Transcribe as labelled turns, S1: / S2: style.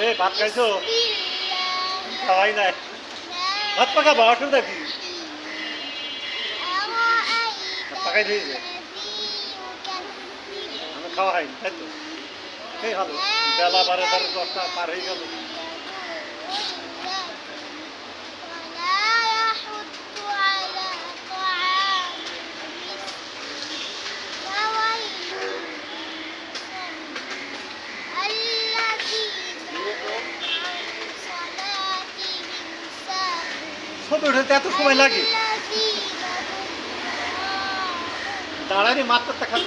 S1: এ, ভাত খাইছো? খাওয়াই নাই। ভাত পাকা বারোটা দেখি পাকাই দিয়েছে আমি খাওয়া হয়নি তাই তো এই ভালো বেলা বারে বারে দশটা পার হয়ে গেল। ছবি উঠাতে এত সময় লাগে। দাঁড়ানি মাত্রাটা খালি